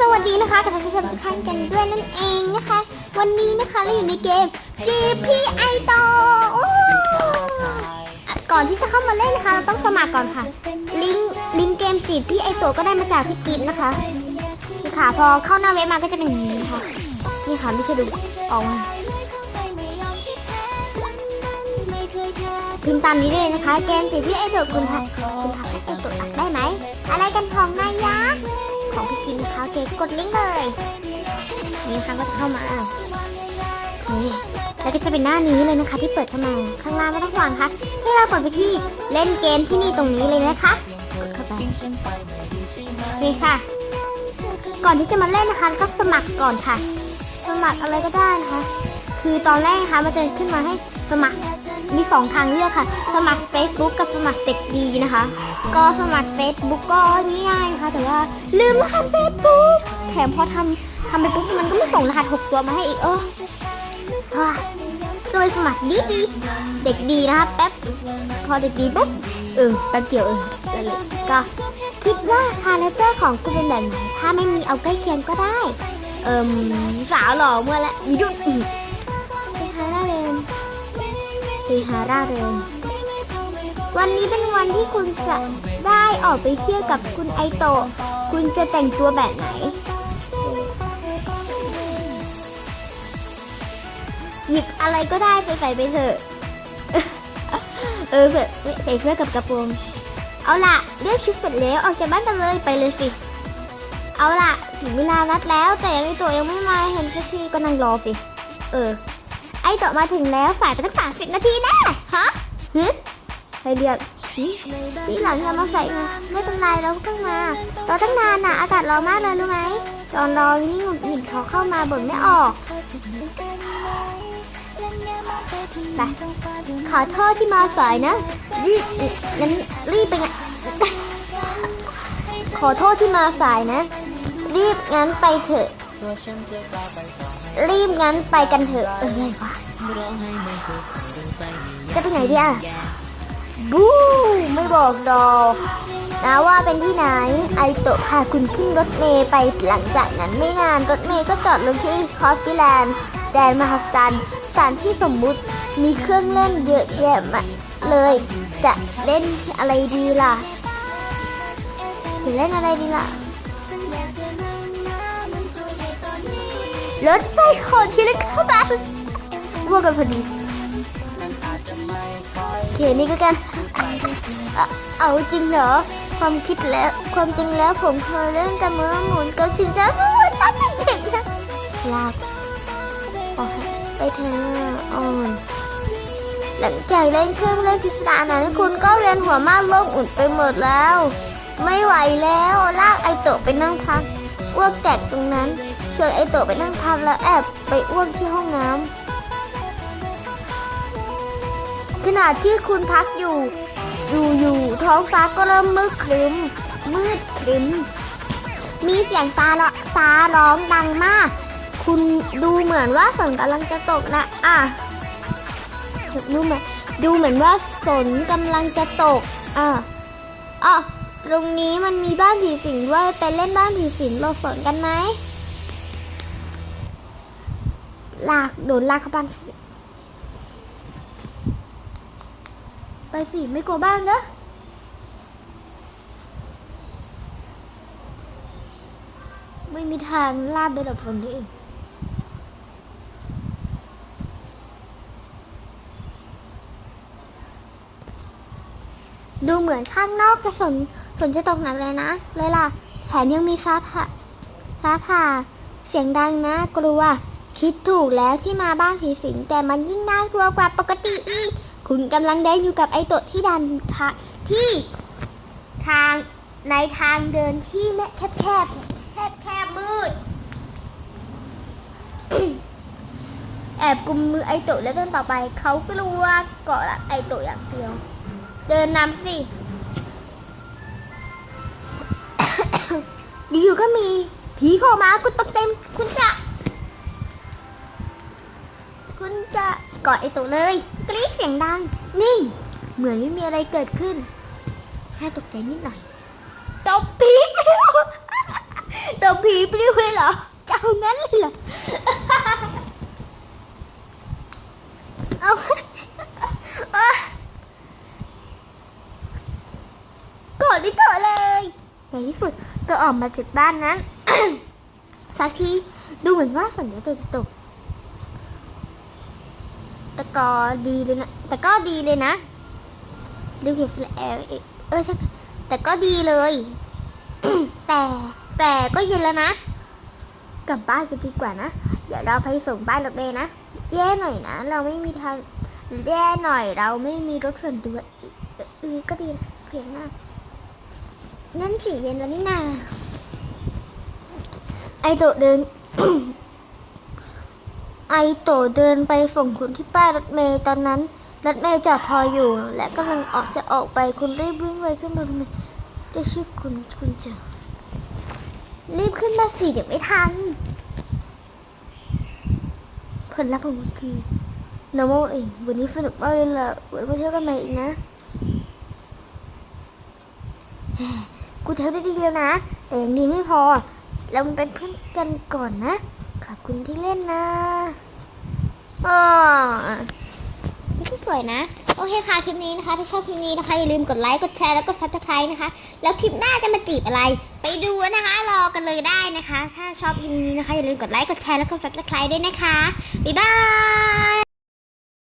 สวัสดีนะคะ กับท่านผู้ชมทุกท่านกันด้วยนั่นเองนะคะ วันนี้นะคะเราอยู่ในเกม GP i d o โอ้ก่อนที่จะเข้ามาเล่นนะคะ เราต้องสมัครก่อนค่ะ ลิงก์ลิงก์เกมจีบพี่ไอโตก็ได้มาจากพี่กินนะคะนี่ค่ะ พอเข้าหน้าเว็บมาก็จะเป็นอย่างนี้ค่ะ นี่ค่ะไม่ใช่ดูออกมาพิมพ์ตามนี้เลยนะคะ เกมจีบพี่ไอโตคุณทำคุณทำให้ไอโตตัดได้ไหมอะไร กันของนายยักษ์ของพี่กินนะคะโอเคกดลิงก์เลยนี่นะคะก็จะเข้ามาโอเคแล้วก็จะเป็นหน้านี้เลยนะคะ ที่เปิดเข้ามาข้างล่างไม่ต้องห่วงค่ะให้เรากดไปที่เล่นเกมที่นี่ตรงนี้เลยนะคะกดเข้าไปโอเคค่ะ ก่อนที่จะมาเล่นนะคะก็สมัครก่อนค่ะ สมัครอะไรก็ได้นะคะ คือตอนแรกนะคะมันจะขึ้นมาให้สมัคร มีสองทางเลือกค่ะ สมัคร Facebook กับสมัครเด็กดีนะคะ ก็สมัคร Facebook ก็ง่ายๆนะคะ แต่ว่าลืมรหัส Facebook แถมพอทำทำไปปุ๊บมันก็ไม่ส่งรหัสหกตัวมาให้อีกเออก็เลยสมัครดีดีๆเด็กดีนะคะแป๊บพอเด็กดีปุ๊บเออแป๊บเดียวเออเลยเลยก็คิดว่าคาแรคเตอร์ของคุณเป็นแบบไหนถ้าไม่มีเอาใกล้เคียงก็ได้ เอิมสาวหล่อเมื่อละมีดุอืม เฮฮาร่าเริงวันนี้เป็นวันที่คุณจะได้ออกไปเที่ยวกับคุณไอโตะ คุณจะแต่งตัวแบบไหน หยิบอะไรก็ได้ไปใส่ไปเถอะ เออใส่เสื้อกับกระโปรง เอาล่ะ เลือกชุดเสร็จแล้วออกจากบ้านกันเลยไปเลยสิ เอาล่ะ ถึงเวลานัดแล้ว แต่ยังไอโตะยังไม่มาเห็นสักทีก็นั่งรอสิ เออ โตะมาถึงแล้วสายไปตั้งสามสิบนาทีแน่ฮะฮึใครเรียกที่หลังอย่ามาใส่นะไม่เป็นไรเราเพิ่งมารอตั้งนานน่ะอากาศร้อนมากเลยรู้ไหมตอนรอนี่หงุดหงิดเขาเข้ามาบ่นไม่ออกไปขอโทษที่มาสายนะ รีบงั้นรีบไปไงขอโทษที่มาสายนะ รีบงั้นไปเถอะ รีบงั้นไปกันเถอะเอออะไรวะจะไปไหนดีอะบูไม่บอกดอกนะว่าเป็นที่ไหน ไอโตะพาคุณขึ้นรถเมย์ไปหลังจากนั้นไม่นานรถเมย์ก็จอดลงที่คอฟฟี่แลนด์แดนมหัศจรรย์สถานที่สมมุติมีเครื่องเล่นเยอะแยะมากเลย จะเล่นอะไรดีล่ะจะเล่นอะไรดีล่ะ รถไฟขอที่เล็กเข้ามาพวกกันพอดีโอเคนี่ก็กัน เอาจริงเหรอ ความคิดแล้ว ความจริงแล้วผมเคยเล่นแต่เมื่อหมุนกับชินจ้าตั้งแต่เด็กนะลากไปเถอะอ่อนหลังจากเล่นเครื่องเล่นพิสดารนั้นคุณก็เวียนหัวมากโลกอุ่นไปหมดแล้ว ไม่ไหวแล้วลากไอโตะไปนั่งพักอ้วกแตกตรงนั้น ชวนไอโตะไปนั่งพักแล้วแอบไปอ้วกที่ห้องน้ำขณะที่คุณพักอยู่ อยู่อยู่ท้องฟ้าก็เริ่มมืดครึ้ม มืดครึ้ม มีเสียงฟ้าร้อฟ้าร้องดังมาก คุณดูเหมือนว่าฝนกำลังจะตกนะอะดูเหมือนดูเหมือนว่าฝนกำลังจะตกอะอ๋อตรงนี้มันมีบ้านผีสิงด้วย ไปเล่นบ้านผีสิงหลบฝนกันไหม ลากโดนลากเข้าบ้านไปสิไม่กลัวบ้างเนอะไม่มีทางลากไปหลบฝนได้อีกดูเหมือนข้างนอกจะฝนฝนจะตกหนักเลยนะ เลยล่ะ แถมยังมีฟ้าผ่าฟ้าผ่า เสียงดังนะ กลัว คิดถูกแล้วที่มาบ้านผีสิงแต่มันยิ่งน่ากลัวกว่าปกติอีก คุณกำลังเดินอยู่กับไอโตะที่ดันทะที่ทางในทางเดินที่แคบแคบแคบแคบมืด แอบกุมมือไอโตะแล้วเดินต่อไป เขากลัวเกาะหลังไอโตะอย่างเดียว เดินนำสิอยู่ๆก็มีผีโผล่มาคุณตกใจคุณจะ จะกอดไอตัวเลย กรี๊ดเสียงดัง นิ่ง เหมือนไม่มีอะไรเกิดขึ้น แค่ตกใจนิดหน่อยตบปี๊ดตลงผีปด้วยเหรอจะเอางั้นเลยเหรอเอากอดดิกอดเลยในที่สุดก็ออกมาจากบ้านนั้นสักทีดูเหมือนว่าฝนจะตกตก แต่ก็ดีเลยนะ แต่ก็ดีเลยนะดูเห็นแล้วเออใช่แต่ก็ดีเลย แต่แต่ก็เย็นแล้วนะ กลับบ้านกันดีกว่านะ เดี๋ยวเราไปส่งบ้านรถเมย์นะ แย่หน่อยนะ เราไม่มีทางแย่หน่อยเราไม่มีรถส่วนตัวออก็ดีเพียงมากนั่นสิเย็นแล้วนี่นาไอโตะเดิน ไอโตเดินไปส่งคุณที่ป้ายรถเมย์ตอนนั้นรถเมย์จอดพออยู่ และกำลังออกจะออกไปคุณรีบวิ่งไวขึ้นรถเมย์จะชื่อคุณคุณเจอรีบขึ้นมาสิเดี๋ยวไม่ทัน ผลลัพธ์ของคุณคือ normal เอง วันนี้สนุกมากเลยล่ะไว้มาเที่ยวกันใหม่อีกนะกูเทลได้ดีแล้วนะ แต่ยังดีไม่พอ เรามาเป็นเพื่อนกันก่อนนะ คุณที่เล่นนะอ๋อนี่ก็สวยนะ โอเคค่ะ คลิปนี้นะคะ ถ้าชอบคลิปนี้นะคะอย่าลืมกดไลค์ กดแชร์ แล้วก็ซับสไครต์นะคะ แล้วคลิปหน้าจะมาจีบอะไร ไปดูนะคะ รอกันเลยได้นะคะ ถ้าชอบคลิปนี้นะคะอย่าลืมกดไลค์ กดแชร์ แล้วก็ซับสไครต์ด้วยนะคะ บ๊ายบาย